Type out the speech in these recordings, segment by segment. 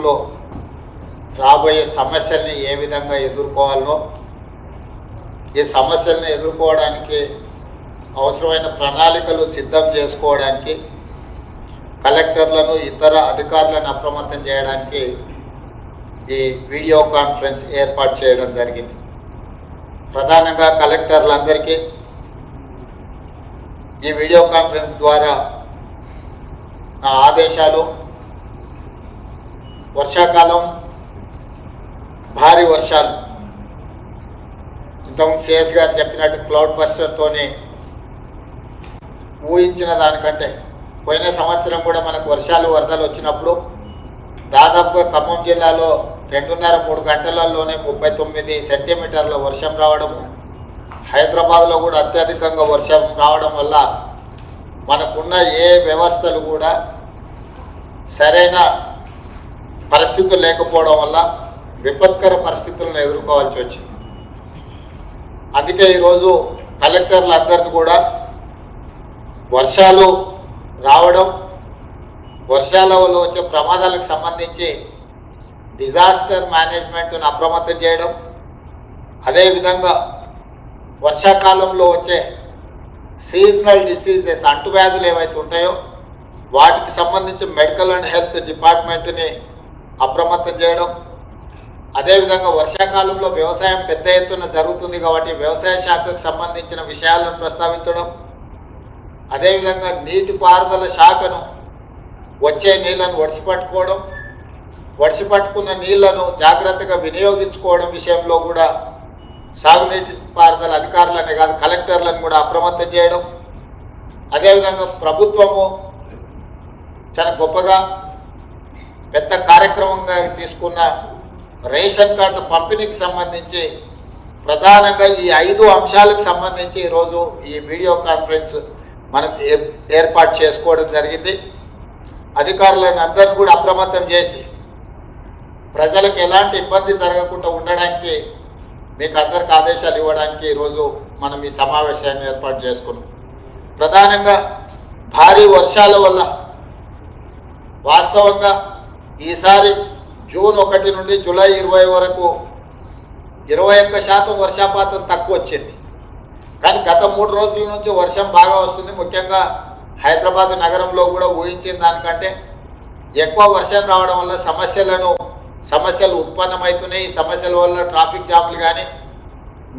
జీవితంలో రాబోయే సమస్యల్ని ఏ విధంగా ఎదుర్కోవాలో ఈ సమస్యల్ని ఎదుర్కోవడానికి అవసరమైన ప్రణాళికలు సిద్ధం చేసుకోవడానికి కలెక్టర్లను ఇతర అధికారులను అప్రమత్తం చేయడానికి ఈ వీడియో కాన్ఫరెన్స్ ఏర్పాటు చేయడం జరిగింది. ప్రధానంగా కలెక్టర్లందరికీ ఈ వీడియో కాన్ఫరెన్స్ ద్వారా నా ఆదేశాలు వర్షాకాలం భారీ వర్షాలు. ఇంతకుముందు సిఎస్ గారు చెప్పినట్టు క్లౌడ్ బస్టర్తోనే ఊహించిన దానికంటే పోయిన సంవత్సరం కూడా మనకు వర్షాలు వరదలు వచ్చినప్పుడు దాదాపుగా ఖమ్మం జిల్లాలో రెండున్నర మూడు గంటలలోనే ముప్పై తొమ్మిది సెంటీమీటర్ల వర్షం రావడము హైదరాబాద్లో కూడా అత్యధికంగా వర్షం రావడం వల్ల మనకున్న ఏ వ్యవస్థలు కూడా సరైన పరిస్థితులు లేకపోవడం వల్ల విపత్కర పరిస్థితులను ఎదుర్కోవాల్సి వచ్చింది. అందుకే ఈరోజు కలెక్టర్లు అందరినీ కూడా వర్షాలు రావడం వర్షాల వల్ల వచ్చే ప్రమాదాలకు సంబంధించి డిజాస్టర్ మేనేజ్మెంట్ను అప్రమత్తం చేయడం అదేవిధంగా వర్షాకాలంలో వచ్చే సీజనల్ డిసీజెస్ అంటువ్యాధులు ఏవైతే ఉంటాయో వాటికి సంబంధించి మెడికల్ అండ్ హెల్త్ డిపార్ట్మెంట్ని అప్రమత్తం చేయడం. అదేవిధంగా వర్షాకాలంలో వ్యవసాయం పెద్ద ఎత్తున జరుగుతుంది కాబట్టి వ్యవసాయ శాఖకు సంబంధించిన విషయాలను ప్రస్తావించడం. అదేవిధంగా నీటిపారుదల శాఖను వచ్చే నీళ్ళను వడిసిపట్టుకోవడం. వడిసిపట్టుకున్న నీళ్ళను జాగ్రత్తగా వినియోగించుకోవడం విషయంలో కూడా సాగునీటి పారుదల అధికారులనే కాదు కలెక్టర్లను కూడా అప్రమత్తం చేయడం. అదేవిధంగా ప్రభుత్వము చాలా గొప్పగా పెద్ద కార్యక్రమంగా తీసుకున్న రేషన్ కార్డు పంపిణీకి సంబంధించి ప్రధానంగా ఈ ఐదు అంశాలకు సంబంధించి ఈరోజు ఈ వీడియో కాన్ఫరెన్స్ మనం ఏర్పాటు చేసుకోవడం జరిగింది. అధికారులను అందరినీ కూడా అప్రమత్తం చేసి ప్రజలకు ఎలాంటి ఇబ్బంది జరగకుండా ఉండడానికి మీకు అందరికి ఆదేశాలు ఇవ్వడానికి ఈరోజు మనం ఈ సమావేశాన్ని ఏర్పాటు చేసుకున్నాం. ప్రధానంగా భారీ వర్షాల వల్ల వాస్తవంగా ఈసారి జూన్ ఒకటి నుండి జూలై ఇరవై వరకు ఇరవై ఒక్క శాతం వర్షపాతం తక్కువ వచ్చింది. కానీ గత మూడు రోజుల నుంచి వర్షం బాగా వస్తుంది. ముఖ్యంగా హైదరాబాద్ నగరంలో కూడా ఊహించిన దానికంటే ఎక్కువ వర్షం రావడం వల్ల సమస్యలను సమస్యలు ఉత్పన్నమవుతున్నాయి. ఈ సమస్యల వల్ల ట్రాఫిక్ జాములు కానీ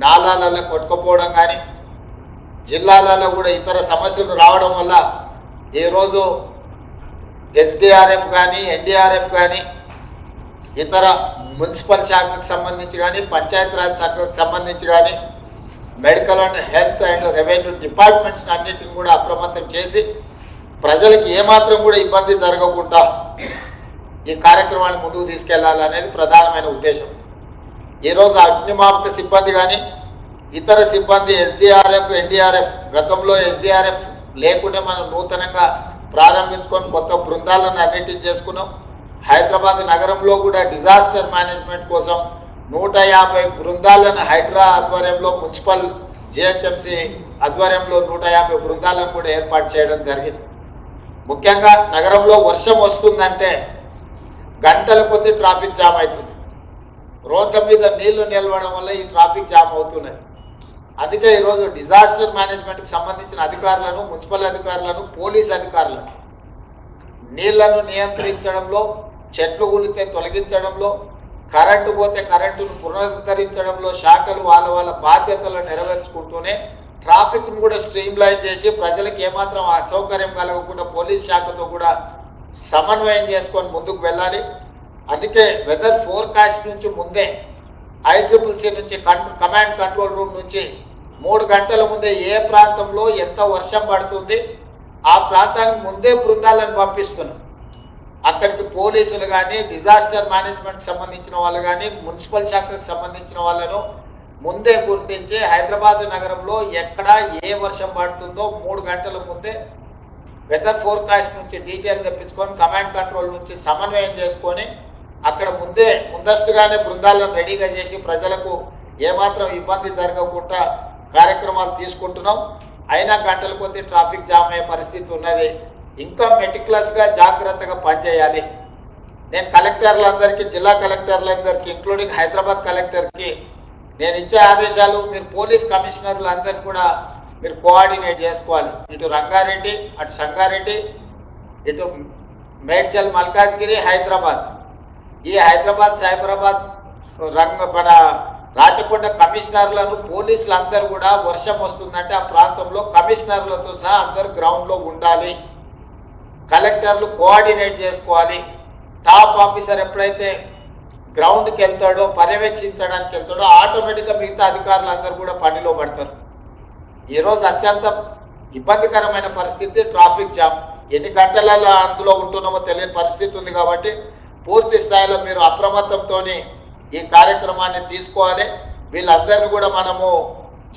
నాలాలలో కొట్టుకుపోవడం కానీ జిల్లాలలో కూడా ఇతర సమస్యలు రావడం వల్ల ఈరోజు ఎస్డిఆర్ఎఫ్ కానీ ఎన్డీఆర్ఎఫ్ కానీ ఇతర మున్సిపల్ శాఖకు సంబంధించి కానీ పంచాయతీరాజ్ శాఖకు సంబంధించి కానీ medical and health and revenue departments అన్నింటిని కూడా అప్రమత్తం చేసి ప్రజలకు ఏమాత్రం కూడా ఇబ్బంది జరగకుండా ఈ కార్యక్రమాన్ని ముందుకు తీసుకెళ్ళాలనేది ప్రధానమైన ఉద్దేశం. ఈరోజు అగ్నిమాపక సిబ్బంది కానీ ఇతర సిబ్బంది ఎస్డిఆర్ఎఫ్ ఎన్డీఆర్ఎఫ్ గతంలో ఎస్డిఆర్ఎఫ్ లేకుండా మనం నూతనంగా ప్రారంభించుకొని కొత్త బృందాలను అన్నిటిని చేసుకున్నాం. హైదరాబాద్ నగరంలో కూడా డిజాస్టర్ మేనేజ్మెంట్ కోసం నూట యాభై బృందాలను హైడ్రా ఆధ్వర్యంలో మున్సిపల్ జిహెచ్ఎంసీ ఆధ్వర్యంలో నూట యాభై బృందాలను కూడా ఏర్పాటు చేయడం జరిగింది. ముఖ్యంగా నగరంలో వర్షం వస్తుందంటే గంటల కొద్ది ట్రాఫిక్ జామ్ అవుతుంది. రోడ్ల మీద నీళ్ళు నిలవడం వల్ల ఈ ట్రాఫిక్ జామ్ అవుతున్నది. అందుకే ఈరోజు డిజాస్టర్ మేనేజ్మెంట్కి సంబంధించిన అధికారులను మున్సిపల్ అధికారులను పోలీస్ అధికారులను నీళ్ళను నియంత్రించడంలో చెట్లు గులితే తొలగించడంలో కరెంటు పోతే కరెంటును పునరుద్ధరించడంలో శాఖలు వాళ్ళ వాళ్ళ బాధ్యతలను నెరవేర్చుకుంటూనే ట్రాఫిక్ను కూడా స్ట్రీమ్ లైన్ చేసి ప్రజలకు ఏమాత్రం అసౌకర్యం కలగకుండా పోలీస్ శాఖతో కూడా సమన్వయం చేసుకొని ముందుకు వెళ్ళాలి. అందుకే వెదర్ ఫోర్కాస్ట్ నుంచి ముందే ఐట్రిపుల్సీ నుంచి కమాండ్ కంట్రోల్ రూమ్ నుంచి మూడు గంటల ముందే ఏ ప్రాంతంలో ఎంత వర్షం పడుతుంది ఆ ప్రాంతానికి ముందే బృందాలను పంపిస్తున్నాం. అక్కడికి పోలీసులు కానీ డిజాస్టర్ మేనేజ్మెంట్ సంబంధించిన వాళ్ళు కానీ మున్సిపల్ శాఖకు సంబంధించిన వాళ్ళను ముందే గుర్తించి హైదరాబాద్ నగరంలో ఎక్కడ ఏ వర్షం పడుతుందో మూడు గంటల ముందే వెదర్ ఫోర్కాస్ట్ నుంచి డీటెయిల్ తెప్పించుకొని కమాండ్ కంట్రోల్ నుంచి సమన్వయం చేసుకొని అక్కడ ముందే ముందస్తుగానే బృందాలను రెడీగా చేసి ప్రజలకు ఏమాత్రం ఇబ్బంది జరగకుండా కార్యక్రమాలు తీసుకుంటున్నాం. అయినా గంటల కొద్ది ట్రాఫిక్ జామ్ అయ్యే పరిస్థితి ఉన్నది. ఇంకా మెటిక్యులస్గా జాగ్రత్తగా పనిచేయాలి. నేను కలెక్టర్లందరికీ జిల్లా కలెక్టర్లందరికీ ఇంక్లూడింగ్ హైదరాబాద్ కలెక్టర్కి నేను ఇచ్చే ఆదేశాలు మీరు పోలీస్ కమిషనర్లందరినీ కూడా మీరు కోఆర్డినేట్ చేసుకోవాలి. ఇటు రంగారెడ్డి అటు సంగారెడ్డి ఇటు మేడ్చల్ మల్కాజ్గిరి హైదరాబాద్. ఈ హైదరాబాద్ సైబరాబాద్ రంగ మన రాచకొండ కమిషనర్లను పోలీసులు అందరూ కూడా వర్షం వస్తుందంటే ఆ ప్రాంతంలో కమిషనర్లతో సహా అందరు గ్రౌండ్లో ఉండాలి. కలెక్టర్లు కోఆర్డినేట్ చేసుకోవాలి. టాప్ ఆఫీసర్ ఎప్పుడైతే గ్రౌండ్కి వెళ్తాడో పర్యవేక్షించడానికి వెళ్తాడో ఆటోమేటిక్గా మిగతా అధికారులు అందరూ కూడా పనిలో పడతారు. ఈరోజు అత్యంత ఇబ్బందికరమైన పరిస్థితి ట్రాఫిక్ జామ్. ఎన్ని గంటలలో అందులో ఉంటున్నామో తెలియని పరిస్థితి ఉంది కాబట్టి పూర్తి స్థాయిలో మీరు అప్రమత్తంతో ఈ కార్యక్రమాన్ని తీసుకోవాలి. వీళ్ళందరినీ కూడా మనము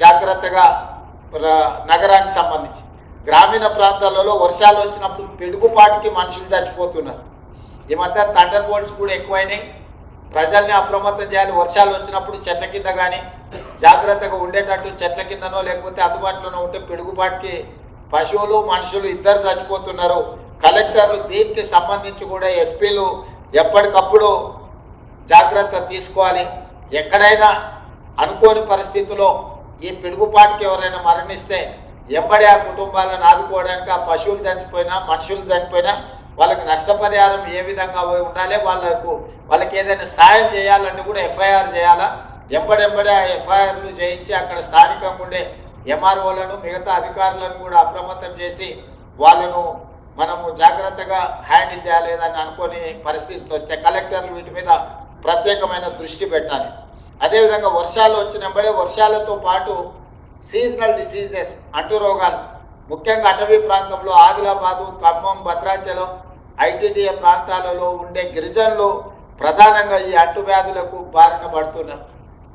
జాగ్రత్తగా నగరానికి సంబంధించి. గ్రామీణ ప్రాంతాలలో వర్షాలు వచ్చినప్పుడు పిడుగుపాటికి మనుషులు చచ్చిపోతున్నారు. ఈ మధ్య థండర్ బోల్ట్స్ కూడా ఎక్కువైనాయి. ప్రజల్ని అప్రమత్తం చేయాలి. వర్షాలు వచ్చినప్పుడు చెట్ల కింద కానీ జాగ్రత్తగా ఉండేటట్టు చెట్ల కిందనో లేకపోతే అందుబాటులోనో ఉంటే పిడుగుపాటికి పశువులు మనుషులు ఇద్దరు చచ్చిపోతున్నారు. కలెక్టర్లు దీనికి సంబంధించి కూడా ఎస్పీలు ఎప్పటికప్పుడు జాగ్రత్త తీసుకోవాలి. ఎక్కడైనా అనుకోని పరిస్థితిలో ఈ పిడుగుపాటికి ఎవరైనా మరణిస్తే ఎంబడి ఆ కుటుంబాలను ఆదుకోవడానికి ఆ పశువులు చనిపోయినా మనుషులు చనిపోయినా వాళ్ళకి నష్టపరిహారం ఏ విధంగా ఉండాలి వాళ్ళకు వాళ్ళకి ఏదైనా సాయం చేయాలంటే కూడా ఎఫ్ఐఆర్ చేయాలా? ఎంబడెంబడే ఆ ఎఫ్ఐఆర్లు చేయించి అక్కడ స్థానికంగా ఉండే ఎంఆర్ఓలను మిగతా అధికారులను కూడా అప్రమత్తం చేసి వాళ్ళను మనము జాగ్రత్తగా హ్యాండిల్ చేయలేదని అనుకోని పరిస్థితి వస్తే కలెక్టర్లు వీటి మీద ప్రత్యేకమైన దృష్టి పెట్టాలి. అదేవిధంగా వర్షాలు వచ్చినప్పుడే వర్షాలతో పాటు సీజనల్ డిసీజెస్ అంటు రోగాలు. ముఖ్యంగా అటవీ ప్రాంతంలో ఆదిలాబాదు ఖమ్మం భద్రాచలం ఐటీడీఏ ప్రాంతాలలో ఉండే గిరిజనులు ప్రధానంగా ఈ అంటువ్యాధులకు బారిన పడుతున్నారు.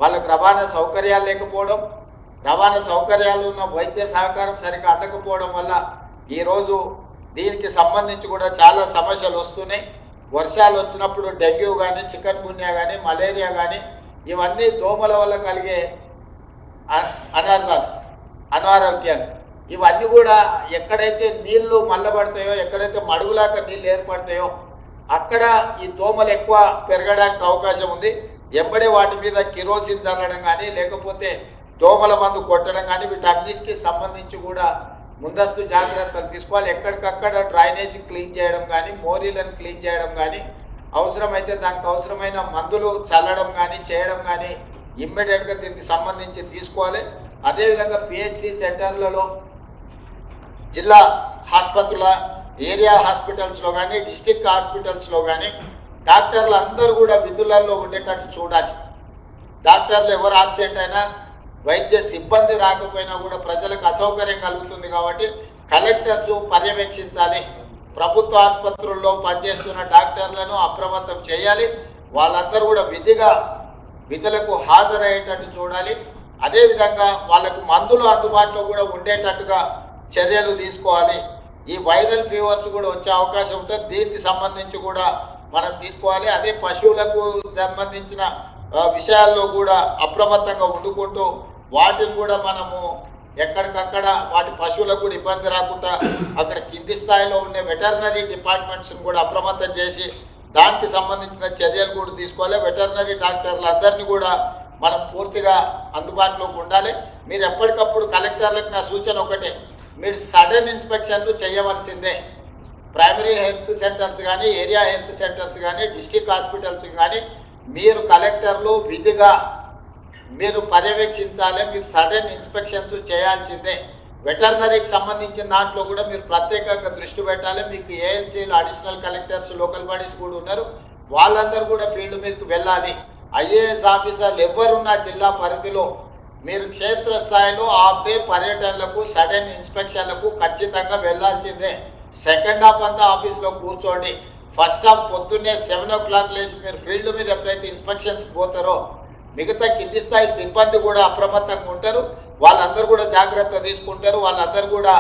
వాళ్ళకు రవాణా సౌకర్యాలు లేకపోవడం రవాణా సౌకర్యాలు ఉన్న వైద్య సహకారం సరిగ్గా అందకపోవడం వల్ల ఈరోజు దీనికి సంబంధించి కూడా చాలా సమస్యలు వస్తున్నాయి. వర్షాలు వచ్చినప్పుడు డెంగ్యూ కానీ చికెన్ గున్యా కానీ మలేరియా కానీ ఇవన్నీ దోమల వల్ల కలిగే అ- అనర్థాలు అనారోగ్యాలు. ఇవన్నీ కూడా ఎక్కడైతే నీళ్ళు మల్లబడతాయో ఎక్కడైతే మడుగులాక నీళ్ళు ఏర్పడతాయో అక్కడ ఈ దోమలు ఎక్కువ పెరగడానికి అవకాశం ఉంది. ఎంబడే వాటి మీద కిరోసిన్ చల్లడం కానీ లేకపోతే దోమల మందు కొట్టడం కానీ వీటన్నిటికీ సంబంధించి కూడా ముందస్తు జాగ్రత్తలు తీసుకోవాలి. ఎక్కడికక్కడ డ్రైనేజీ క్లీన్ చేయడం కానీ మోరీలను క్లీన్ చేయడం కానీ అవసరమైతే దానికి అవసరమైన మందులు చల్లడం కానీ చేయడం కానీ ఇమ్మీడియట్గా దీనికి సంబంధించి తీసుకోవాలి. అదేవిధంగా పిహెచ్సి సెంటర్లలో జిల్లా ఆసుపత్రుల ఏరియా హాస్పిటల్స్లో కానీ డిస్టిక్ హాస్పిటల్స్లో కానీ డాక్టర్లు అందరూ కూడా విధులలో ఉండేటట్టు చూడాలి. డాక్టర్లు ఎవరు ఆబ్సెంట్ అయినా వైద్య సిబ్బంది రాకపోయినా కూడా ప్రజలకు అసౌకర్యం కలుగుతుంది కాబట్టి కలెక్టర్స్ పర్యవేక్షించాలి. ప్రభుత్వ ఆసుపత్రుల్లో పనిచేస్తున్న డాక్టర్లను అప్రమత్తం చేయాలి. వాళ్ళందరూ కూడా విధిగా విధులకు హాజరయ్యేటట్టు చూడాలి. అదేవిధంగా వాళ్ళకు మందులు అందుబాటులో కూడా ఉండేటట్టుగా చర్యలు తీసుకోవాలి. ఈ వైరల్ ఫీవర్స్ కూడా వచ్చే అవకాశం ఉంటుంది. దీనికి సంబంధించి కూడా మనం తీసుకోవాలి. అదే పశువులకు సంబంధించిన విషయాల్లో కూడా అప్రమత్తంగా ఉండుకుంటూ వాటిని కూడా మనము ఎక్కడికక్కడ వాటి పశువులకు కూడా ఇబ్బంది రాకుండా అక్కడ కింది స్థాయిలో ఉండే వెటర్నరీ డిపార్ట్మెంట్స్ని కూడా అప్రమత్తం చేసి దానికి సంబంధించిన చర్యలు కూడా తీసుకోవాలి. వెటర్నరీ డాక్టర్లు అందరినీ కూడా మనం పూర్తిగా అందుబాటులోకి ఉండాలి. మీరు ఎప్పటికప్పుడు కలెక్టర్లకు నా సూచన ఒకటే. మీరు సడన్ ఇన్స్పెక్షన్లు చేయవలసిందే. ప్రైమరీ హెల్త్ సెంటర్స్ కానీ ఏరియా హెల్త్ సెంటర్స్ కానీ డిస్టిక్ హాస్పిటల్స్ కానీ మీరు కలెక్టర్లు విధిగా మీరు పర్యవేక్షించాలి మీరు సడన్ ఇన్స్పెక్షన్స్ చేయాల్సిందే. వెటర్నరీకి సంబంధించిన దాంట్లో కూడా మీరు ప్రత్యేకంగా దృష్టి పెట్టాలి. మీకు ఏఎల్సీలు అడిషనల్ కలెక్టర్స్ లోకల్ బాడీస్ కూడా ఉన్నారు. వాళ్ళందరూ కూడా ఫీల్డ్ మీదకి వెళ్ళాలి. ఐఏఎస్ ఆఫీసర్లు ఎవరున్నా జిల్లా పరిధిలో మీరు క్షేత్ర స్థాయిలో ఆపే పర్యటనలకు సడన్ ఇన్స్పెక్షన్లకు ఖచ్చితంగా వెళ్ళాల్సిందే. సెకండ్ హాఫ్ అంతా ఆఫీస్లో కూర్చోండి. ఫస్ట్ ఆఫ్ పొద్దున్నే సెవెన్ ఓ క్లాక్ లేచి మీరు ఫీల్డ్ మీద ఎప్పుడైతే ఇన్స్పెక్షన్స్ పోతారో మిగతా కింది స్థాయి సిబ్బంది కూడా అప్రమత్తంగా ఉంటారు. వాళ్ళందరూ కూడా జాగ్రత్త తీసుకుంటారు. వాళ్ళందరూ కూడా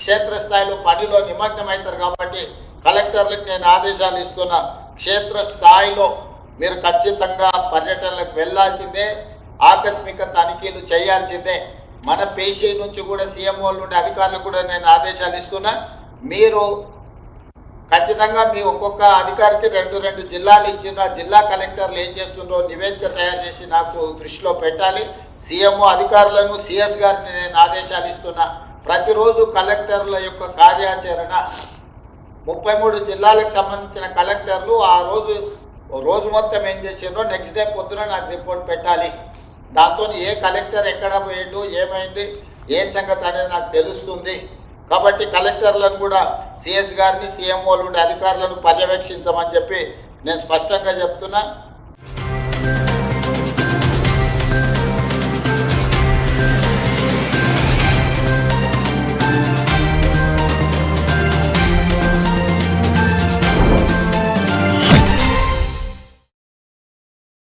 క్షేత్రస్థాయిలో పనిలో నిమగ్నం అవుతారు కాబట్టి కలెక్టర్లకు నేను ఆదేశాలు ఇస్తున్నా. క్షేత్ర స్థాయిలో మీరు ఖచ్చితంగా పర్యటనలకు వెళ్ళాల్సిందే. ఆకస్మిక తనిఖీలు చేయాల్సిందే. మన పేషీ నుంచి కూడా సీఎంఓ నుండి అధికారులకు కూడా నేను ఆదేశాలు ఇస్తున్నా. మీరు ఖచ్చితంగా మీ ఒక్కొక్క అధికారికి రెండు రెండు జిల్లాలు ఇచ్చిన జిల్లా కలెక్టర్లు ఏం చేస్తుండ్రో నివేదిక తయారు చేసి నాకు దృష్టిలో పెట్టాలి. సీఎంఓ అధికారులను సిఎస్ గారిని నేను ఆదేశాలు ఇస్తున్నా. ప్రతిరోజు కలెక్టర్ల యొక్క కార్యాచరణ ముప్పై మూడు జిల్లాలకు సంబంధించిన కలెక్టర్లు ఆ రోజు రోజు మొత్తం ఏం చేసిండ్రో నెక్స్ట్ డే పొద్దున నాకు రిపోర్ట్ పెట్టాలి. దాంతో ఏ కలెక్టర్ ఎక్కడ పోయిండు ఏమైంది ఏం సంగతి అనేది నాకు తెలుస్తుంది. కాబట్టి కలెక్టర్లను కూడా సిఎస్ గారిని సీఎంఓలు ఉండే అధికారులను పర్యవేక్షించమని చెప్పి నేను స్పష్టంగా చెప్తున్నా.